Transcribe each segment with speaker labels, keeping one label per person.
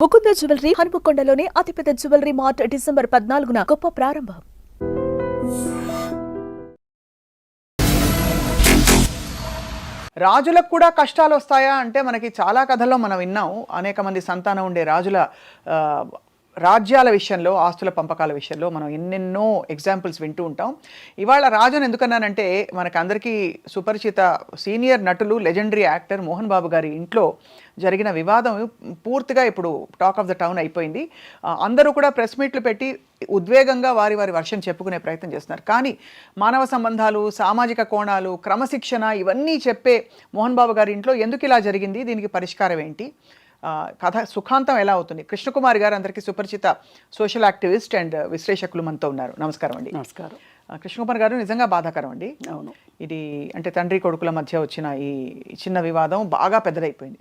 Speaker 1: Mukunda jewellery హనుమకొండలోని అతిపెద్ద jewellery mart December పద్నాలుగున గొప్ప ప్రారంభం.
Speaker 2: రాజులకు కూడా కష్టాలు వస్తాయా అంటే మనకి చాలా కథల్లో మనం విన్నాం. అనేక మంది సంతానం ఉండే రాజుల రాజ్యాల విషయంలో ఆస్తుల పంపకాల విషయంలో మనం ఎన్నెన్నో ఎగ్జాంపుల్స్ వింటూ ఉంటాం. ఇవాళ రాజును ఎందుకన్నానంటే మనకు అందరికీ సుపరిచిత సీనియర్ నటులు లెజెండరీ యాక్టర్ మోహన్ బాబు గారి ఇంట్లో జరిగిన వివాదం పూర్తిగా ఇప్పుడు టాక్ ఆఫ్ ద టౌన్ అయిపోయింది. అందరూ కూడా ప్రెస్ మీట్లు పెట్టి ఉద్వేగంగా వారి వారి వర్షం చెప్పుకునే ప్రయత్నం చేస్తున్నారు. కానీ మానవ సంబంధాలు సామాజిక కోణాలు క్రమశిక్షణ ఇవన్నీ చెప్పే మోహన్ బాబు గారి ఇంట్లో ఎందుకు ఇలా జరిగింది? దీనికి పరిష్కారం ఏంటి? కథ సుఖాంతం ఎలా అవుతుంది? కృష్ణకుమార్ గారు అందరికీ సుపరిచిత సోషల్ యాక్టివిస్ట్ అండ్ విశ్లేషకులు మనతో ఉన్నారు. నమస్కారం అండి.
Speaker 3: నమస్కారం.
Speaker 2: కృష్ణకుమార్ గారు నిజంగా బాధాకరం అండి.
Speaker 3: అవును.
Speaker 2: ఇది అంటే తండ్రి కొడుకుల మధ్య వచ్చిన ఈ చిన్న వివాదం బాగా పెద్దదైపోయింది.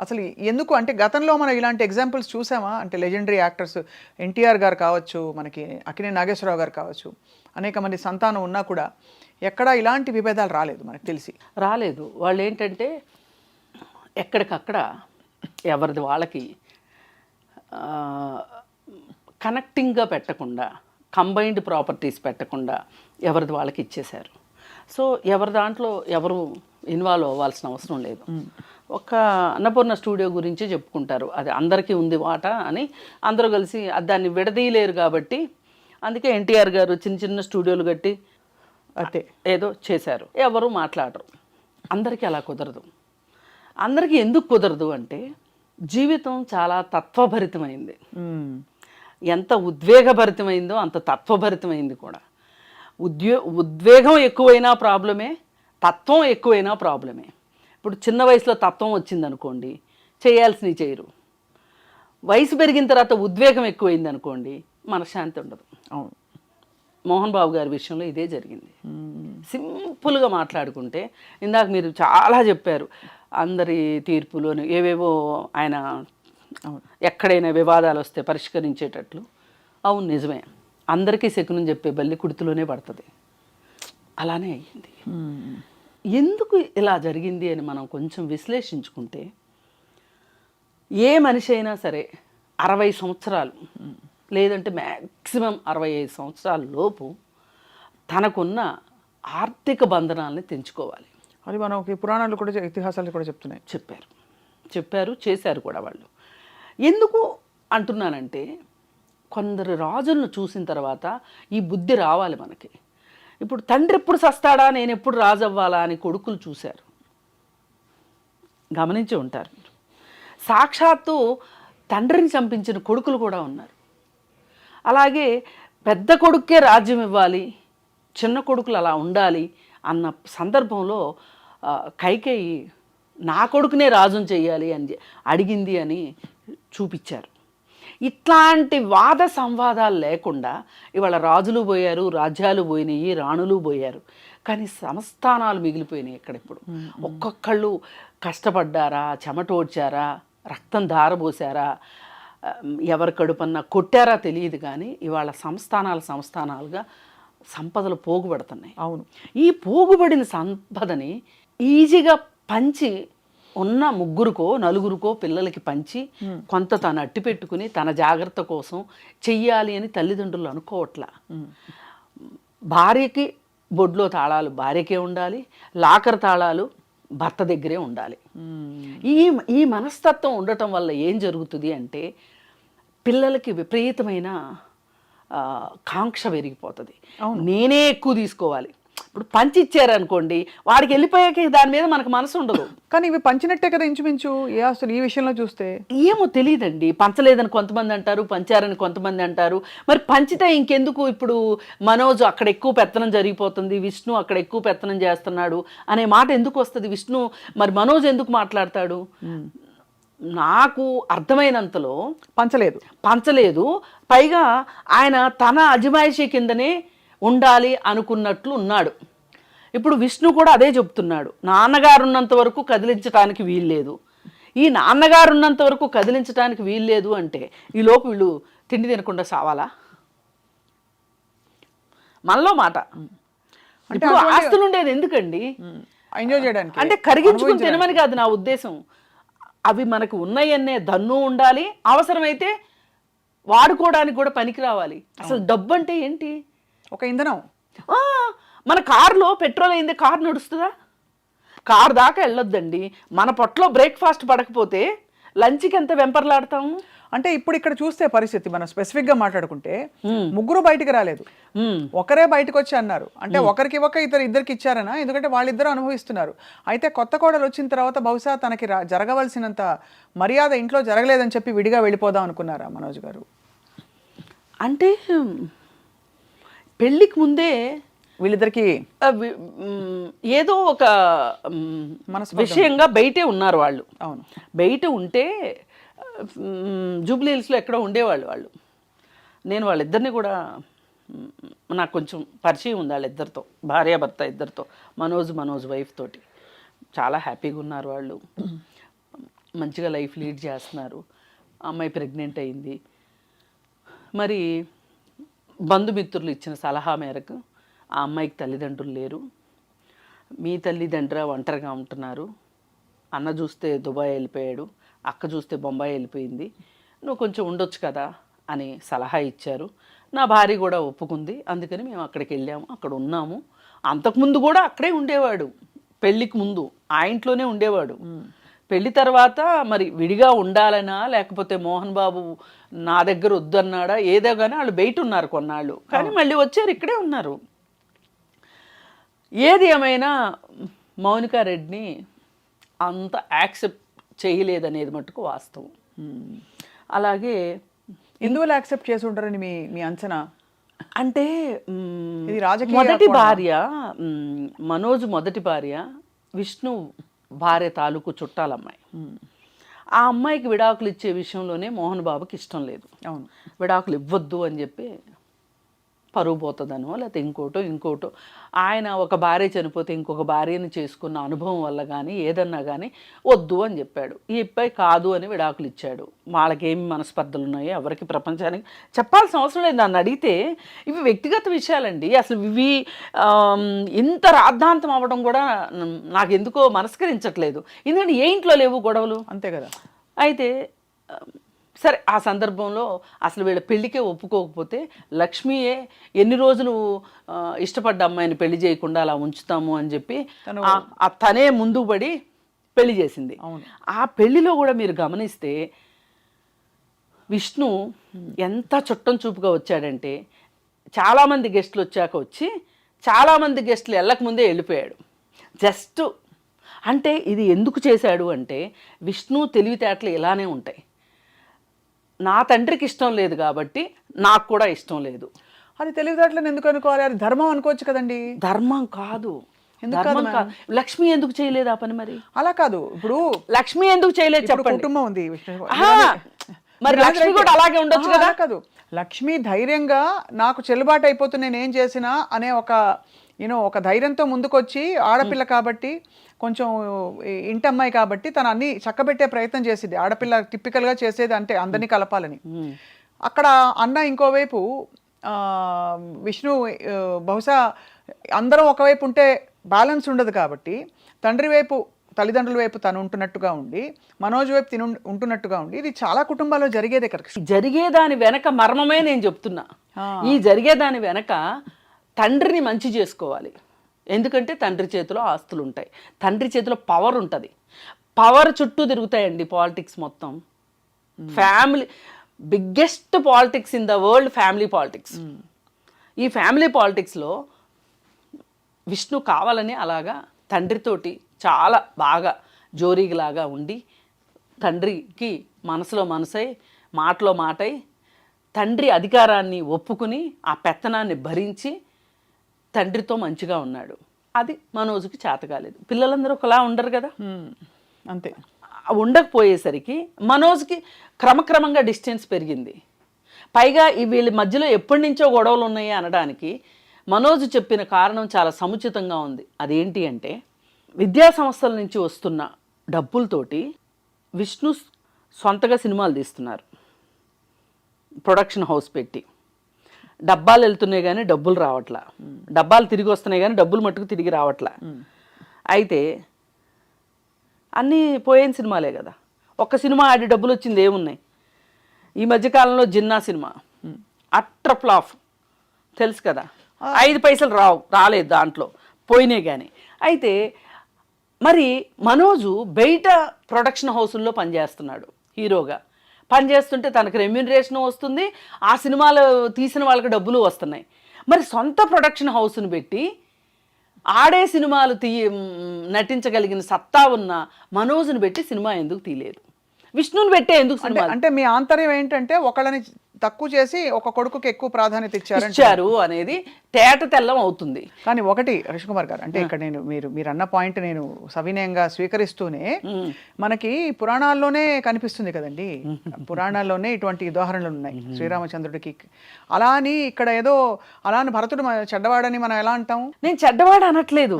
Speaker 2: అసలు ఎందుకు అంటే గతంలో మనం ఇలాంటి ఎగ్జాంపుల్స్ చూసామా? అంటే లెజెండరీ యాక్టర్స్ ఎన్టీఆర్ గారు కావచ్చు మనకి అక్కినే నాగేశ్వరరావు గారు కావచ్చు అనేక మంది సంతానం ఉన్నా కూడా ఎక్కడా ఇలాంటి విభేదాలు రాలేదు మనకు తెలిసి.
Speaker 3: రాలేదు. వాళ్ళు ఏంటంటే ఎక్కడికక్కడ ఎవరిది వాళ్ళకి కనెక్టింగ్గా పెట్టకుండా కంబైన్డ్ ప్రాపర్టీస్ పెట్టకుండా ఎవరిది వాళ్ళకి ఇచ్చేశారు. సో ఎవరి దాంట్లో ఎవరు ఇన్వాల్వ్ అవ్వాల్సిన అవసరం లేదు. ఒక అన్నపూర్ణ స్టూడియో గురించి చెప్పుకుంటారు. అది అందరికీ ఉంది వాట అని అందరూ కలిసి దాన్ని విడదీయలేరు కాబట్టి అందుకే ఎన్టీఆర్ గారు చిన్న చిన్న స్టూడియోలు కట్టి
Speaker 2: అంతే
Speaker 3: ఏదో చేశారు. ఎవరు మాట్లాడరు. అందరికీ అలా కుదరదు. అందరికీ ఎందుకు కుదరదు అంటే జీవితం చాలా తత్వభరితమైంది. ఎంత ఉద్వేగభరితమైందో అంత తత్వభరితమైంది కూడా. ఉద్వే ఉద్వేగం ఎక్కువైనా ప్రాబ్లమే తత్వం ఎక్కువైనా ప్రాబ్లమే. ఇప్పుడు చిన్న వయసులో తత్వం వచ్చిందనుకోండి చేయాల్సినవి చేయరు. వయసు పెరిగిన తర్వాత ఉద్వేగం ఎక్కువైంది అనుకోండి మనశ్శాంతి ఉండదు.
Speaker 2: అవును.
Speaker 3: మోహన్ బాబు గారి విషయంలో ఇదే జరిగింది. సింపుల్గా మాట్లాడుకుంటే ఇందాక మీరు చాలా చెప్పారు అందరి తీర్పులోను ఏవేవో ఆయన ఎక్కడైనా వివాదాలు వస్తే పరిష్కరించేటట్లు. అవును నిజమే. అందరికీ శకునం చెప్పే బల్లి కుడితిలోనే పడుతుంది. అలానే అయ్యింది. ఎందుకు ఇలా జరిగింది అని మనం కొంచెం విశ్లేషించుకుంటే ఏ మనిషి అయినా సరే అరవై సంవత్సరాలు లేదంటే మ్యాక్సిమం అరవై ఐదు సంవత్సరాల లోపు తనకున్న ఆర్థిక బంధనాలని తెంచుకోవాలి.
Speaker 2: అది మనకి పురాణాలు కూడా ఇతిహాసాలు కూడా చెప్తున్నాయి.
Speaker 3: చెప్పారు. చెప్పారు చేశారు కూడా వాళ్ళు. ఎందుకు అంటున్నానంటే కొందరు రాజులను చూసిన తర్వాత ఈ బుద్ధి రావాలి మనకి. ఇప్పుడు తండ్రి ఎప్పుడు సస్తాడా నేను ఎప్పుడు రాజు అవ్వాలా అని కొడుకులు చూశారు. గమనించి ఉంటారు మీరు. సాక్షాత్తు తండ్రిని చంపించిన కొడుకులు కూడా ఉన్నారు. అలాగే పెద్ద కొడుక్కే రాజ్యం ఇవ్వాలి చిన్న కొడుకులు అలా ఉండాలి అన్న సందర్భంలో కైకేయి నా కొడుకునే రాజుని చెయ్యాలి అని అడిగింది అని చూపించారు. ఇట్లాంటి వాద సంవాదాలు లేకుండా ఇవాళ రాజులు పోయారు రాజ్యాలు పోయినాయి రాణులు పోయారు. కానీ సంస్థానాలు మిగిలిపోయినాయి ఇక్కడ ఇప్పుడు. ఒక్కొక్కళ్ళు కష్టపడ్డారా చెమటోడ్చారా రక్తం ధారపోసారా ఆ, ఎవరి కడుపన్నా కొట్టారా తెలియదు కానీ ఇవాళ సంస్థానాలు సంస్థానాలుగా సంపదలు పోగుపడుతున్నాయి.
Speaker 2: అవును.
Speaker 3: ఈ పోగుబడిన సంపదని ఈజీగా పంచి ఉన్న ముగ్గురుకో నలుగురికో పిల్లలకి పంచి కొంత తను అట్టి పెట్టుకుని తన జాగ్రత్త కోసం చెయ్యాలి అని తల్లిదండ్రులు అనుకోవట్లా. భార్యకి బొడ్లో తాళాలు భార్యకే ఉండాలి లాకర్ తాళాలు భర్త దగ్గరే ఉండాలి. ఈ ఈ మనస్తత్వం ఉండటం వల్ల ఏం జరుగుతుంది అంటే పిల్లలకి విపరీతమైన కాంక్ష పెరిగిపోతుంది. నేనే ఎక్కువ తీసుకోవాలి. ఇప్పుడు పంచి ఇచ్చారనుకోండి వాడికి వెళ్ళిపోయాక దాని మీద మనకు మనసు ఉండదు.
Speaker 2: కానీ ఇవి పంచినట్టే కదా ఇంచుమించు ఏ అసలు ఈ విషయంలో చూస్తే?
Speaker 3: ఏమో తెలియదండి పంచలేదని కొంతమంది అంటారు పంచారని కొంతమంది అంటారు. మరి పంచితే ఇంకెందుకు ఇప్పుడు మనోజ్ అక్కడ ఎక్కువ పెత్తనం జరిగిపోతుంది విష్ణు అక్కడ ఎక్కువ పెత్తనం చేస్తున్నాడు అనే మాట ఎందుకు వస్తుంది? విష్ణు మరి మనోజ్ ఎందుకు మాట్లాడతాడు? నాకు అర్థమైనంతలో
Speaker 2: పంచలేదు.
Speaker 3: పంచలేదు. పైగా ఆయన తన అజమాయిషీ కిందనే ఉండాలి అనుకున్నట్లు ఉన్నాడు. ఇప్పుడు విష్ణు కూడా అదే చెప్తున్నాడు నాన్నగారు ఉన్నంత వరకు కదిలించడానికి వీల్లేదు. ఈ నాన్నగారు ఉన్నంత వరకు కదిలించడానికి వీల్లేదు అంటే ఈ లోపు వీళ్ళు తిండి తినకుండా సావాలా? మనలో మాట. ఇప్పుడు ఆస్తులు ఉండేది ఎందుకండి?
Speaker 2: ఎంజాయ్ చేయడానికి.
Speaker 3: అంటే కరిగించుకుని తినమని కాదు నా ఉద్దేశం. అవి మనకు ఉన్నాయన్నే దన్ను ఉండాలి. అవసరమైతే వాడుకోవడానికి కూడా పనికి రావాలి అసలు డబ్బు అంటే ఏంటి?
Speaker 2: ఒక ఇంధనం.
Speaker 3: మన కారులో పెట్రోల్ అయింది కారు నడుస్తుందా? కారు దాకా వెళ్ళొద్దండి. మన పొట్టలో బ్రేక్ఫాస్ట్ పడకపోతే లంచ్కి ఎంత వెంపర్లాడతాము
Speaker 2: అంటే ఇప్పుడు ఇక్కడ చూస్తే పరిస్థితి మనం స్పెసిఫిక్గా మాట్లాడుకుంటే ముగ్గురు బయటికి రాలేదు. ఒకరే బయటకు వచ్చి అన్నారు. అంటే ఒకరికి ఇవ్వక ఇద్దరు ఇద్దరికి ఇచ్చారనా ఎందుకంటే వాళ్ళిద్దరూ అనుభవిస్తున్నారు. అయితే కొత్త కోడలు వచ్చిన తర్వాత బహుశా తనకి జరగవలసినంత మర్యాద ఇంట్లో జరగలేదని చెప్పి విడిగా వెళ్ళిపోదాం అనుకున్నారా మనోజ్ గారు?
Speaker 3: అంటే పెళ్ళికి ముందే
Speaker 2: వీళ్ళిద్దరికి
Speaker 3: ఏదో ఒక మ్,
Speaker 2: మనస్పర్ధ
Speaker 3: విషయంగా బయటే ఉన్నారు వాళ్ళు.
Speaker 2: అవును.
Speaker 3: బయట ఉంటే మ్, జూబ్లీ హిల్స్లో ఎక్కడో ఉండేవాళ్ళు వాళ్ళు. నేను వాళ్ళిద్దరిని కూడా నాకు కొంచెం పరిచయం ఉంది వాళ్ళిద్దరితో భార్యాభర్త ఇద్దరితో మనోజ్ మనోజ్ వైఫ్ తోటి. చాలా హ్యాపీగా ఉన్నారు వాళ్ళు. మంచిగా లైఫ్ లీడ్ చేస్తున్నారు. అమ్మాయి ప్రెగ్నెంట్ అయింది. మరి బంధుమిత్రులు ఇచ్చిన సలహా మేరకు ఆ అమ్మాయికి తల్లిదండ్రులు లేరు. మీ తల్లిదండ్రుల ఒంటరిగా ఉంటున్నారు. అన్న చూస్తే దుబాయ్ వెళ్ళిపోయాడు. అక్క చూస్తే బొంబాయి వెళ్ళిపోయింది. నువ్వు కొంచెం ఉండొచ్చు కదా అని సలహా ఇచ్చారు. నా భార్య కూడా ఒప్పుకుంది. అందుకని మేము అక్కడికి వెళ్ళాము. అక్కడ ఉన్నాము. అంతకుముందు కూడా అక్కడే ఉండేవాడు. పెళ్ళికి ముందు ఆ ఇంట్లోనే ఉండేవాడు. పెళ్ళి తర్వాత మరి విడిగా ఉండాలనా లేకపోతే మోహన్ బాబు నా దగ్గర వద్దన్నాడా? ఏదో కానీ వాళ్ళు బయట ఉన్నారు కొన్నాళ్ళు. కానీ మళ్ళీ వచ్చారు ఇక్కడే ఉన్నారు. ఏది ఏమైనా మౌనికా రెడ్డిని అంత యాక్సెప్ట్ చేయలేదనేది మటుకు వాస్తవం. అలాగే
Speaker 2: ఎందువల్ల యాక్సెప్ట్ చేసి ఉంటారని మీ మీ అంచనా?
Speaker 3: అంటే మొదటి? భార్య మనోజ్ మొదటి భార్య విష్ణు భార్య తాలూకు చుట్టాలమ్మాయి ఆ అమ్మాయికి విడాకులు ఇచ్చే విషయంలోనే మోహన్ బాబుకి ఇష్టం లేదు.
Speaker 2: అవును.
Speaker 3: విడాకులు ఇవ్వద్దు అని చెప్పి పరువు పోతుందనో లేకపోతే ఇంకోటో ఇంకోటో. ఆయన ఒక భార్య చనిపోతే ఇంకొక భార్యని చేసుకున్న అనుభవం వల్ల కానీ ఏదన్నా కానీ వద్దు అని చెప్పాడు. ఈ అబ్బాయి కాదు అని విడాకులు ఇచ్చాడు. వాళ్ళకేమి మనస్పర్ధలు ఉన్నాయో ఎవరికి ప్రపంచానికి చెప్పాల్సిన అవసరం లేదు. నన్ను అడిగితే ఇవి వ్యక్తిగత విషయాలండి. అసలు ఇవి ఇంత రాద్ధాంతం అవ్వడం కూడా నాకు ఎందుకో మనస్కరించట్లేదు. ఎందుకంటే ఏ ఇంట్లో లేవు గొడవలు?
Speaker 2: అంతే కదా.
Speaker 3: అయితే సరే ఆ సందర్భంలో అసలు వీళ్ళ పెళ్ళికే ఒప్పుకోకపోతే లక్ష్మియే ఎన్ని రోజులు ఇష్టపడ్డ అమ్మాయిని పెళ్ళి చేయకుండా అలా ఉంచుతాము అని చెప్పి తనే ముందుకు పడి పెళ్ళి చేసింది. ఆ పెళ్ళిలో కూడా మీరు గమనిస్తే విష్ణు ఎంత చుట్టం చూపుగా వచ్చాడంటే చాలామంది గెస్టులు వచ్చాక వచ్చి చాలామంది గెస్టులు వెళ్ళక ముందే వెళ్ళిపోయాడు. జస్ట్ అంటే ఇది ఎందుకు చేశాడు అంటే విష్ణు తెలివితేటలు ఇలానే ఉంటాయి. నా తండ్రికి ఇష్టం లేదు కాబట్టి నాకు కూడా ఇష్టం లేదు.
Speaker 2: అది తెలివితేటలను ఎందుకు అనుకోవాలి? అది ధర్మం అనుకోవచ్చు కదండి.
Speaker 3: ధర్మం కాదు. లక్ష్మి ఎందుకు చేయలేదు ఆ పని మరి?
Speaker 2: అలా కాదు. ఇప్పుడు
Speaker 3: లక్ష్మి ఎందుకు చేయలేదు చెప్పండి.
Speaker 2: కుటుంబం ఉంది.
Speaker 3: మరి లక్ష్మి కూడా అలాగే ఉండొచ్చు కదా?
Speaker 2: కాదు. లక్ష్మి ధైర్యంగా నాకు చెల్లుబాటు అయిపోతుంది నేను ఏం చేసినా అనే ఒక యూనో ఒక ధైర్యంతో ముందుకొచ్చి ఆడపిల్ల కాబట్టి కొంచెం ఇంటమ్మాయి కాబట్టి తను అన్ని చక్కబెట్టే ప్రయత్నం చేసింది ఆడపిల్ల typical గా చేసేది అంటే అందరినీ కలపాలని. అక్కడ అన్న ఇంకోవైపు విష్ణు బహుశా అందరం ఒకవైపు ఉంటే బ్యాలెన్స్ ఉండదు కాబట్టి తండ్రి వైపు తల్లిదండ్రుల వైపు తను ఉంటున్నట్టుగా ఉండి మనోజ్ వైపు తిను ఉంటున్నట్టుగా ఉండి ఇది చాలా కుటుంబాల్లో జరిగేదే కదా
Speaker 3: జరిగేదాని వెనక మర్మమే నేను చెప్తున్నా. ఈ జరిగేదాని వెనక తండ్రిని మంచి చేసుకోవాలి. ఎందుకంటే తండ్రి చేతిలో ఆస్తులు ఉంటాయి. తండ్రి చేతిలో పవర్ ఉంటుంది. పవర్ చుట్టూ తిరుగుతాయండి పాలిటిక్స్ మొత్తం. Family biggest politics in the world family politics ఈ ఫ్యామిలీ పాలిటిక్స్లో విష్ణు కావాలని అలాగా తండ్రితోటి చాలా బాగా జోరీలాగా ఉండి తండ్రికి మనసులో మనసై మాటలో మాటై తండ్రి అధికారాన్ని ఒప్పుకుని ఆ పెత్తనాన్ని భరించి తండ్రితో మంచిగా ఉన్నాడు. అది మనోజుకి చేత కాలేదు. పిల్లలందరూ ఒకలా ఉండరు కదా?
Speaker 2: అంతే.
Speaker 3: ఉండకపోయేసరికి మనోజ్కి క్రమక్రమంగా డిస్టెన్స్ పెరిగింది. పైగా ఈ వీళ్ళ మధ్యలో ఎప్పటి నుంచో గొడవలు ఉన్నాయి అనడానికి మనోజ్ చెప్పిన కారణం చాలా సముచితంగా ఉంది. అదేంటి అంటే విద్యా సంస్థల నుంచి వస్తున్న డబ్బులతోటి విష్ణు సొంతగా సినిమాలు తీస్తున్నారు. ప్రొడక్షన్ హౌస్ పెట్టి. డబ్బాలు వెళ్తున్నాయి కానీ డబ్బులు రావట్లా. డబ్బాలు తిరిగి వస్తున్నాయి కానీ డబ్బులు మట్టుకు తిరిగి రావట్లా. అయితే అన్నీ పోయిన సినిమాలే కదా. ఒక్క సినిమా ఆడి డబ్బులు వచ్చింది ఏమున్నాయి? ఈ మధ్యకాలంలో జిన్నా సినిమా. అట్ర ఫ్లాఫ్. తెలుసు కదా? ఐదు పైసలు రావు రాలేదు దాంట్లో. పోయినాయి కానీ. అయితే మరి మనోజు బయట ప్రొడక్షన్ హౌసుల్లో పనిచేస్తున్నాడు హీరోగా. పనిచేస్తుంటే తనకు రెమ్యూనరేషన్ వస్తుంది. ఆ సినిమాలు తీసిన వాళ్ళకి డబ్బులు వస్తున్నాయి. మరి సొంత ప్రొడక్షన్ హౌస్ను పెట్టి ఆడే సినిమాలు తీ నటించగలిగిన సత్తా ఉన్న మనోజ్ని పెట్టి సినిమా ఎందుకు తీయలేదు? విష్ణుని పెట్టే ఎందుకు సినిమా
Speaker 2: అంటే మీ ఆంతర్యం ఏంటంటే ఒకళ్ళని తక్కువ చేసి ఒక కొడుకుకి ఎక్కువ ప్రాధాన్యత ఇచ్చారంటే?
Speaker 3: ఇచ్చారు అనేది తేట తెల్లం అవుతుంది.
Speaker 2: కానీ ఒకటి రష్ కుమార్ గారు అంటే ఇక్కడ నేను మీరు మీరు అన్న పాయింట్ నేను సవినయంగా స్వీకరిస్తూనే మనకి పురాణాల్లోనే కనిపిస్తుంది కదండి. పురాణాల్లోనే ఇటువంటి ఉదాహరణలు ఉన్నాయి. శ్రీరామచంద్రుడికి అలా అని ఇక్కడ ఏదో అలా అని భరతుడు చెడ్డవాడని మనం ఎలా అంటాం?
Speaker 3: నేను చెడ్డవాడు అనట్లేదు.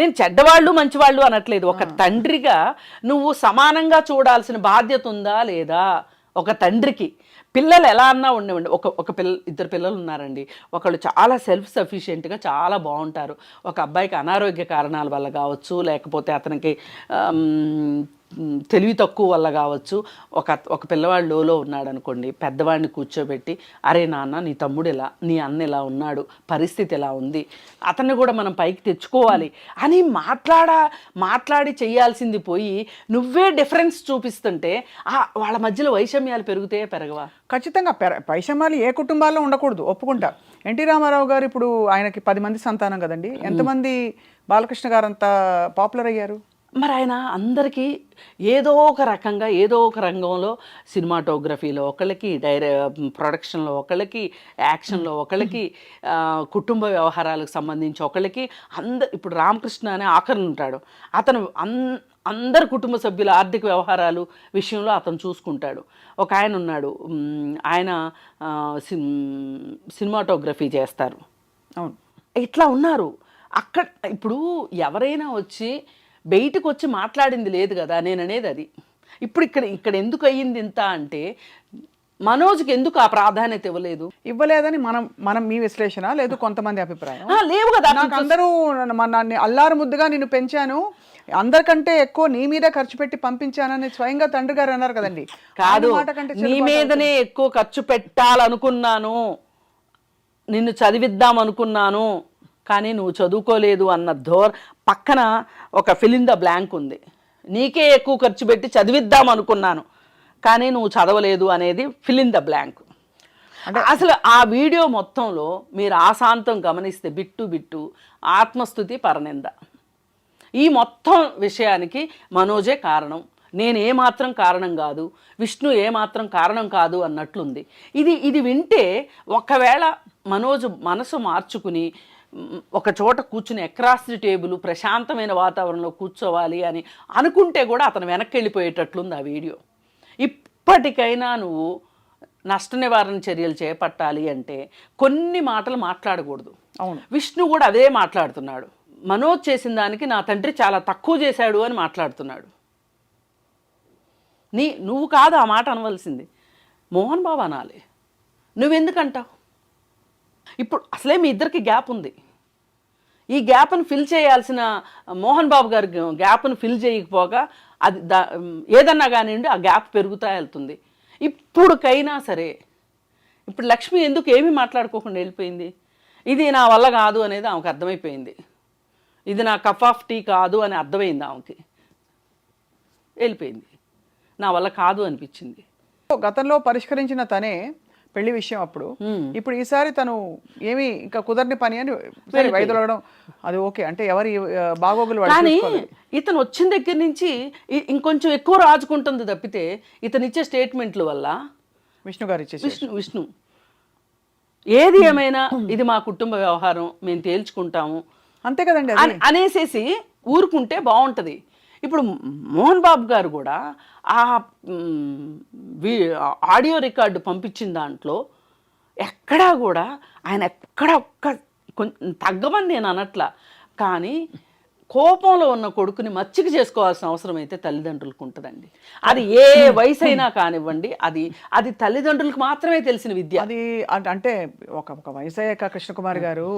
Speaker 3: నేను చెడ్డవాళ్ళు మంచివాళ్ళు అనట్లేదు. ఒక తండ్రిగా నువ్వు సమానంగా చూడాల్సిన బాధ్యత ఉందా లేదా? ఒక తండ్రికి. పిల్లలు ఎలా అన్నా ఉండేవండి. ఒక ఒక పిల్ల ఇద్దరు పిల్లలు ఉన్నారండి. ఒకళ్ళు చాలా సెల్ఫ్ సఫిషియెంట్గా చాలా బాగుంటారు. ఒక అబ్బాయికి అనారోగ్య కారణాల వల్ల కావచ్చు లేకపోతే అతనికి తెలివి తక్కువ వల్ల కావచ్చు. ఒక ఒక పిల్లవాడు లోలో ఉన్నాడు అనుకోండి పెద్దవాడిని కూర్చోబెట్టి అరే నాన్న నీ తమ్ముడు ఎలా నీ అన్న ఎలా ఉన్నాడు పరిస్థితి ఎలా ఉంది అతన్ని కూడా మనం పైకి తెచ్చుకోవాలి అని మాట్లాడా మాట్లాడి చేయాల్సింది పోయి నువ్వే డిఫరెన్స్ చూపిస్తుంటే ఆ వాళ్ళ మధ్యలో వైషమ్యాలు పెరుగుతాయే పెరగవా?
Speaker 2: ఖచ్చితంగా పెర- పైషమ్యాలు ఏ కుటుంబాల్లో ఉండకూడదు ఒప్పుకుంటా. ఎన్టీ రామారావు గారు ఇప్పుడు ఆయనకి పది మంది సంతానం కదండి. ఎంతమంది బాలకృష్ణ గారు అంత పాపులర్ అయ్యారు?
Speaker 3: మరి ఆయన అందరికీ ఏదో ఒక రకంగా ఏదో ఒక రంగంలో సినిమాటోగ్రఫీలో ఒకళ్ళకి డైరె ప్రొడక్షన్లో ఒకళ్ళకి యాక్షన్లో ఒకళ్ళకి కుటుంబ వ్యవహారాలకు సంబంధించి ఒకళ్ళకి అంద ఇప్పుడు రామకృష్ణ అనే ఆఖరణ ఉంటాడు. అతను అన్ అందరు కుటుంబ సభ్యుల ఆర్థిక వ్యవహారాలు విషయంలో అతను చూసుకుంటాడు. ఒక ఆయన ఉన్నాడు ఆయన సినిమాటోగ్రఫీ చేస్తారు.
Speaker 2: అవును.
Speaker 3: ఇట్లా ఉన్నారు. అక్కడ ఇప్పుడు ఎవరైనా వచ్చి బయటకు వచ్చి మాట్లాడింది లేదు కదా నేను అనేది అది. ఇప్పుడు ఇక్కడ ఇక్కడ ఎందుకు అయ్యింది ఇంత అంటే మనోజ్కి ఎందుకు ఆ ప్రాధాన్యత ఇవ్వలేదు?
Speaker 2: ఇవ్వలేదని మనం మనం మీ విశ్లేషణ లేదు కొంతమంది అభిప్రాయం.
Speaker 3: లేవు కదా
Speaker 2: నాకు అందరూ నన్ను- అల్లారు ముద్దుగా నిన్ను పెంచాను. అందరికంటే ఎక్కువ నీ మీదే ఖర్చు పెట్టి పంపించానని స్వయంగా తండ్రి గారు అన్నారు కదండి.
Speaker 3: కాదు నీ మీదనే ఎక్కువ ఖర్చు పెట్టాలనుకున్నాను. నిన్ను చదివిద్దాం అనుకున్నాను కానీ నువ్వు చదువుకోలేదు అన్న ధోర్ పక్కన ఒక ఫిలిం ద బ్లాంక్ ఉంది. నీకే ఎక్కువ ఖర్చు పెట్టి చదివిద్దాం అనుకున్నాను కానీ నువ్వు చదవలేదు అనేది ఫిలిం ద బ్లాంక్ అసలు ఆ వీడియో మొత్తంలో మీరు ఆశాంతం గమనిస్తే బిట్టు బిట్టు ఆత్మస్థుతి పరనింద. ఈ మొత్తం విషయానికి మనోజే కారణం. నేను ఏమాత్రం కారణం కాదు విష్ణు ఏమాత్రం కారణం కాదు అన్నట్లుంది. ఇది ఇది వింటే ఒకవేళ మనోజ్ మనసు మార్చుకుని ఒక చోట కూర్చుని అక్రాస్ ది టేబుల్ ప్రశాంతమైన వాతావరణంలో కూర్చోవాలి అని అనుకుంటే కూడా అతను వెనక్కి వెళ్ళిపోయేటట్లుంది ఆ వీడియో. ఇప్పటికైనా నువ్వు నష్ట నివారణ చర్యలు చేపట్టాలి అంటే కొన్ని మాటలు మాట్లాడకూడదు.
Speaker 2: అవును.
Speaker 3: విష్ణు కూడా అదే మాట్లాడుతున్నాడు. మనోజ్ చేసిన దానికి నా తండ్రి చాలా తక్కువ చేశాడు అని మాట్లాడుతున్నాడు. నీ నువ్వు కాదు ఆ మాట అనవలసింది. మోహన్ బాబు అనాలి. నువ్వెందుకంటావు? ఇప్పుడు అసలే మీ ఇద్దరికి గ్యాప్ ఉంది. ఈ గ్యాప్ను ఫిల్ చేయాల్సిన మోహన్ బాబు గారి గ్యాప్ను ఫిల్ చేయకపోగా అది దా ఏదన్నా కానివ్వండి ఆ గ్యాప్ పెరుగుతా వెళ్తుంది. ఇప్పుడుకైనా సరే ఇప్పుడు లక్ష్మి ఎందుకు ఏమీ మాట్లాడుకోకుండా వెళ్ళిపోయింది? ఇది నా వల్ల కాదు అనేది ఆమెకు అర్థమైపోయింది. ఇది నా కప్ ఆఫ్ టీ కాదు అని అర్థమైంది ఆమెకి. వెళ్ళిపోయింది. నా వల్ల కాదు అనిపించింది.
Speaker 2: గతంలో పరిష్కరించిన తనే పెళ్ళి విషయం అప్పుడు. ఇప్పుడు ఈసారి తను ఏమి ఇంకా కుదరని పని అని సరే వైదొలగడం అది ఓకే. అంటే ఎవరి బాగోగులు
Speaker 3: కానీ. ఇతను వచ్చిన దగ్గర నుంచి ఇంకొంచెం ఎక్కువ రాజుకుంటుంది తప్పితే ఇతను ఇచ్చే స్టేట్మెంట్ల వల్ల
Speaker 2: విష్ణు గారు ఇచ్చేసి
Speaker 3: విష్ణు విష్ణు. ఏది ఏమైనా ఇది మా కుటుంబ వ్యవహారం మేము తేల్చుకుంటాము.
Speaker 2: అంతే కదండి
Speaker 3: అనేసేసి ఊరుకుంటే బాగుంటుంది. ఇప్పుడు మోహన్ బాబు గారు కూడా ఆ వి- ఆడియో రికార్డు పంపించిన దాంట్లో ఎక్కడా కూడా ఆయన ఎక్కడ ఒక్క కొంచెం తగ్గమని నేను అనట్లా. కానీ కోపంలో ఉన్న కొడుకుని మచ్చిక చేసుకోవాల్సిన అవసరం అయితే తల్లిదండ్రులకు ఉంటుందండి అది ఏ వయసు అయినా కానివ్వండి అది అది తల్లిదండ్రులకు మాత్రమే తెలిసిన విద్య
Speaker 2: అది అంటే ఒక ఒక వయసు అయ్యాక కృష్ణకుమార్ గారు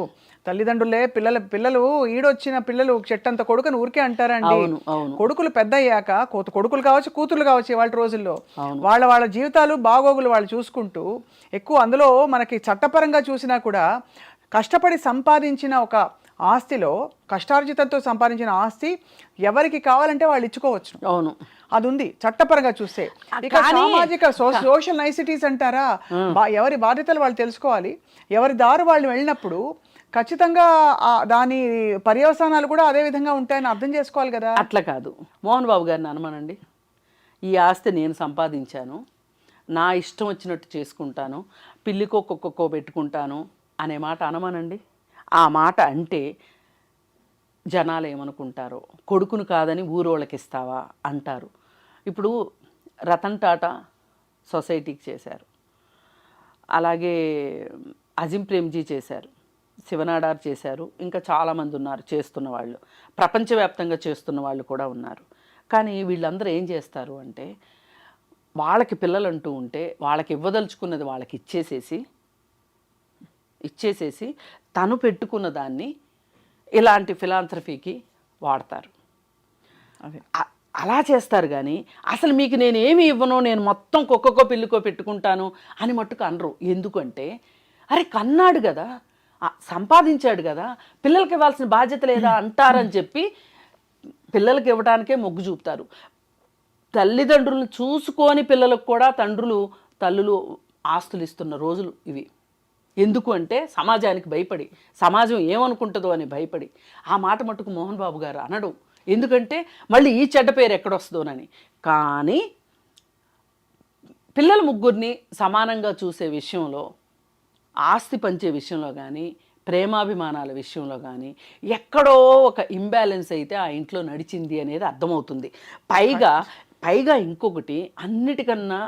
Speaker 2: తల్లిదండ్రులే పిల్లల పిల్లలు ఈడొచ్చిన పిల్లలు చెట్టంత కొడుకుని ఊరికే అంటారండి. కొడుకులు పెద్ద అయ్యాక కోత- కొడుకులు కావచ్చు కూతుర్లు కావచ్చు వాళ్ళ రోజుల్లో. వాళ్ళ వాళ్ళ జీవితాలు బాగోగులు వాళ్ళు చూసుకుంటూ ఎక్కువ అందులో మనకి చట్టపరంగా చూసినా కూడా కష్టపడి సంపాదించిన ఒక ఆస్తిలో కష్టార్జితంతో సంపాదించిన ఆస్తి ఎవరికి కావాలంటే వాళ్ళు ఇచ్చుకోవచ్చు.
Speaker 3: అవును.
Speaker 2: అది ఉంది చట్టపరంగా చూస్తే. ఇక సామాజిక సోషల్ నైసిటీస్ అంటారా? బా- ఎవరి బాధ్యతలు వాళ్ళు తెలుసుకోవాలి. ఎవరి దారి వాళ్ళు వెళ్ళినప్పుడు ఖచ్చితంగా దాని పర్యవసానాలు కూడా అదే విధంగా ఉంటాయని అర్థం చేసుకోవాలి కదా.
Speaker 3: అట్లా కాదు. మోహన్ బాబు గారిని అనమనండి. ఈ ఆస్తి నేను సంపాదించాను. నా ఇష్టం వచ్చినట్టు చేసుకుంటాను. పిల్లికో కుక్కకో పెట్టుకుంటాను అనే మాట అనమనండి. ఆ మాట అంటే జనాలు ఏమనుకుంటారో? కొడుకును కాదని ఊరోళ్ళకి ఇస్తావా అంటారు. ఇప్పుడు రతన్ టాటా సొసైటీకి చేశారు. అలాగే అజిం ప్రేమ్జీ చేశారు. శివనాడార్ చేశారు. ఇంకా చాలామంది ఉన్నారు చేస్తున్న వాళ్ళు. ప్రపంచవ్యాప్తంగా చేస్తున్న వాళ్ళు కూడా ఉన్నారు. కానీ వీళ్ళందరూ ఏం చేస్తారు అంటే వాళ్ళకి పిల్లలు అంటూ ఉంటే వాళ్ళకి ఇవ్వదలుచుకున్నది వాళ్ళకి ఇచ్చేసేసి ఇచ్చేసేసి తను పెట్టుకున్న దాన్ని ఇలాంటి ఫిలాంథ్రఫీకి వాడతారు. అలా చేస్తారు కానీ అసలు మీకు నేను ఏమి ఇవ్వను నేను మొత్తం కుక్కకో పిల్లికో పెట్టుకుంటాను అని మట్టుకు అనరు. ఎందుకంటే అరే కన్నాడు కదా సంపాదించాడు కదా పిల్లలకి ఇవ్వాల్సిన బాధ్యత లేదా అంటారని చెప్పి పిల్లలకి ఇవ్వడానికే మొగ్గు చూపుతారు. తల్లిదండ్రులను చూసుకొని పిల్లలకు కూడా తండ్రులు తల్లులు ఆస్తులు ఇస్తున్న రోజులు ఇవి. ఎందుకు అంటే సమాజానికి భయపడి సమాజం ఏమనుకుంటుందో అని భయపడి ఆ మాట మట్టుకు మోహన్ బాబు గారు అనడు. ఎందుకంటే మళ్ళీ ఈ చెడ్డ పేరు ఎక్కడొస్తుందోనని. కానీ పిల్లల ముగ్గురిని సమానంగా చూసే విషయంలో ఆస్తి పంచే విషయంలో కానీ ప్రేమాభిమానాల విషయంలో కానీ ఎక్కడో ఒక ఇంబ్యాలెన్స్ అయితే ఆ ఇంట్లో నడిచింది అనేది అర్థమవుతుంది. పైగా పైగా ఇంకొకటి అన్నిటికన్నా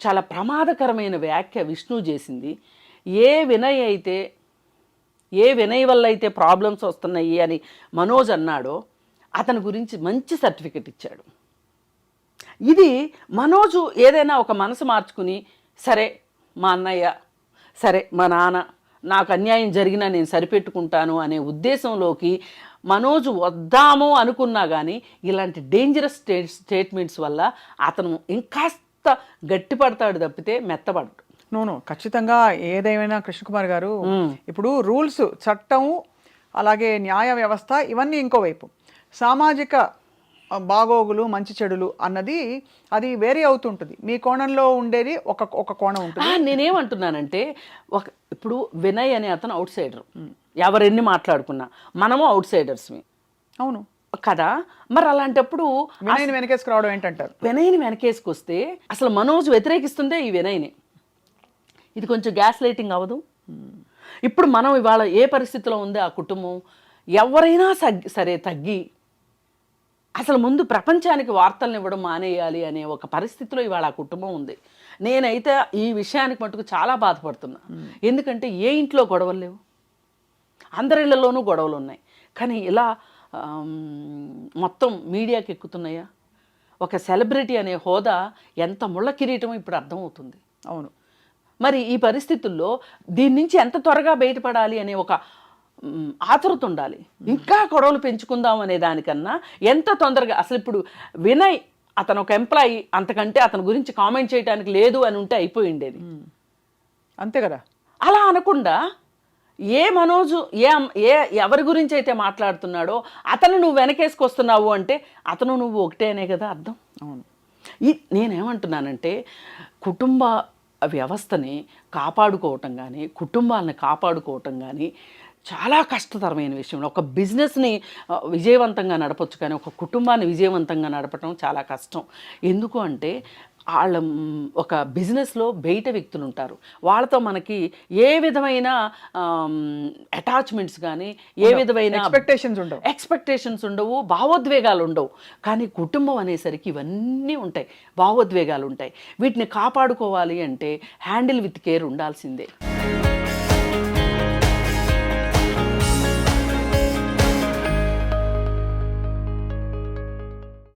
Speaker 3: చాలా ప్రమాదకరమైన వ్యాఖ్య విష్ణు చేసింది. ఏ వినయ్ అయితే ఏ వినయ్ వల్ల అయితే ప్రాబ్లమ్స్ వస్తున్నాయి అని మనోజ్ అన్నాడో అతని గురించి మంచి సర్టిఫికెట్ ఇచ్చాడు. ఇది మనోజు ఏదైనా ఒక మనసు మార్చుకుని సరే మా అన్నయ్య సరే మా నాన్న నాకు అన్యాయం జరిగినా నేను సరిపెట్టుకుంటాను అనే ఉద్దేశంలోకి మనోజు వద్దాము అనుకున్నా కానీ ఇలాంటి డేంజరస్ స్టే స్టేట్మెంట్స్ వల్ల అతను ఇంకాస్త గట్టిపడతాడు తప్పితే మెత్తపడడు.
Speaker 2: నూను ఖచ్చితంగా ఏదేమైనా కృష్ణకుమార్ గారు ఇప్పుడు రూల్స్ చట్టం అలాగే న్యాయ వ్యవస్థ ఇవన్నీ ఇంకోవైపు సామాజిక బాగోగులు మంచి చెడులు అన్నది అది వేరే అవుతుంటుంది. మీ కోణంలో ఉండేది ఒక ఒక కోణం ఉంటుంది.
Speaker 3: నేనేమంటున్నానంటే ఒక ఇప్పుడు వినయ్ అనే అతను అవుట్ సైడర్ ఎవరెన్ని మాట్లాడుకున్నా. మనము అవుట్ సైడర్స్మి
Speaker 2: అవును.
Speaker 3: కదా? మరి అలాంటప్పుడు
Speaker 2: వినయని వెనకేసుకు రావడం ఏంటంటారు?
Speaker 3: వినయ్ని వెనకేసుకొస్తే అసలు మనోజ్ వ్యతిరేకిస్తుందే ఈ వినయ్ని. ఇది కొంచెం గ్యాస్ లైటింగ్ అవ్వదు. ఇప్పుడు మనం ఇవాళ ఏ పరిస్థితిలో ఉంది ఆ కుటుంబం? ఎవరైనా సగ్- సరే తగ్గి అసలు ముందు ప్రపంచానికి వార్తలను ఇవ్వడం మానేయాలి అనే ఒక పరిస్థితిలో ఇవాళ ఆ కుటుంబం ఉంది. నేనైతే ఈ విషయానికి మటుకు చాలా బాధపడుతున్నా. ఎందుకంటే ఏ ఇంట్లో గొడవలు లేవు? అందరిళ్ళలోనూ గొడవలు ఉన్నాయి. కానీ ఇలా మొత్తం మీడియాకి ఎక్కుతున్నాయా? ఒక సెలబ్రిటీ అనే హోదా ఎంత ముళ్ళ కిరీటం ఇప్పుడు అర్థమవుతుంది.
Speaker 2: అవును.
Speaker 3: మరి ఈ పరిస్థితుల్లో దీని నుంచి ఎంత త్వరగా బయటపడాలి అనే ఒక ఆతృత ఉండాలి. ఇంకా గొడవలు పెంచుకుందాం అనే దానికన్నా ఎంత తొందరగా అసలు ఇప్పుడు వినయ్ అతను ఒక ఎంప్లాయీ అంతకంటే అతని గురించి కామెంట్ చేయడానికి లేదు అని ఉంటే అయిపోయి ఉండేది.
Speaker 2: అంతే కదా?
Speaker 3: అలా అనకుండా ఏ మనోజు ఏ ఏ ఎవరి గురించి అయితే మాట్లాడుతున్నాడో అతను నువ్వు వెనకేసుకొస్తున్నావు అంటే అతను నువ్వు ఒకటేనే కదా అర్థం?
Speaker 2: అవును.
Speaker 3: ఈ నేనేమంటున్నానంటే కుటుంబ వ్యవస్థని కాపాడుకోవటం కానీ కుటుంబాలను కాపాడుకోవటం కానీ చాలా కష్టతరమైన విషయం. ఒక బిజినెస్ని విజయవంతంగా నడపచ్చు కానీ ఒక కుటుంబాన్ని విజయవంతంగా నడపటం చాలా కష్టం. ఎందుకు అంటే వాళ్ళ ఒక బిజినెస్లో బయట వ్యక్తులు ఉంటారు. వాళ్ళతో మనకి ఏ విధమైన అటాచ్మెంట్స్ కానీ ఏ విధమైన
Speaker 2: ఎక్స్పెక్టేషన్స్ ఉండవు.
Speaker 3: ఎక్స్పెక్టేషన్స్ ఉండవు భావోద్వేగాలు ఉండవు. కానీ కుటుంబం అనేసరికి ఇవన్నీ ఉంటాయి. భావోద్వేగాలు ఉంటాయి. వీటిని కాపాడుకోవాలి అంటే హ్యాండిల్ విత్ కేర్ ఉండాల్సిందే.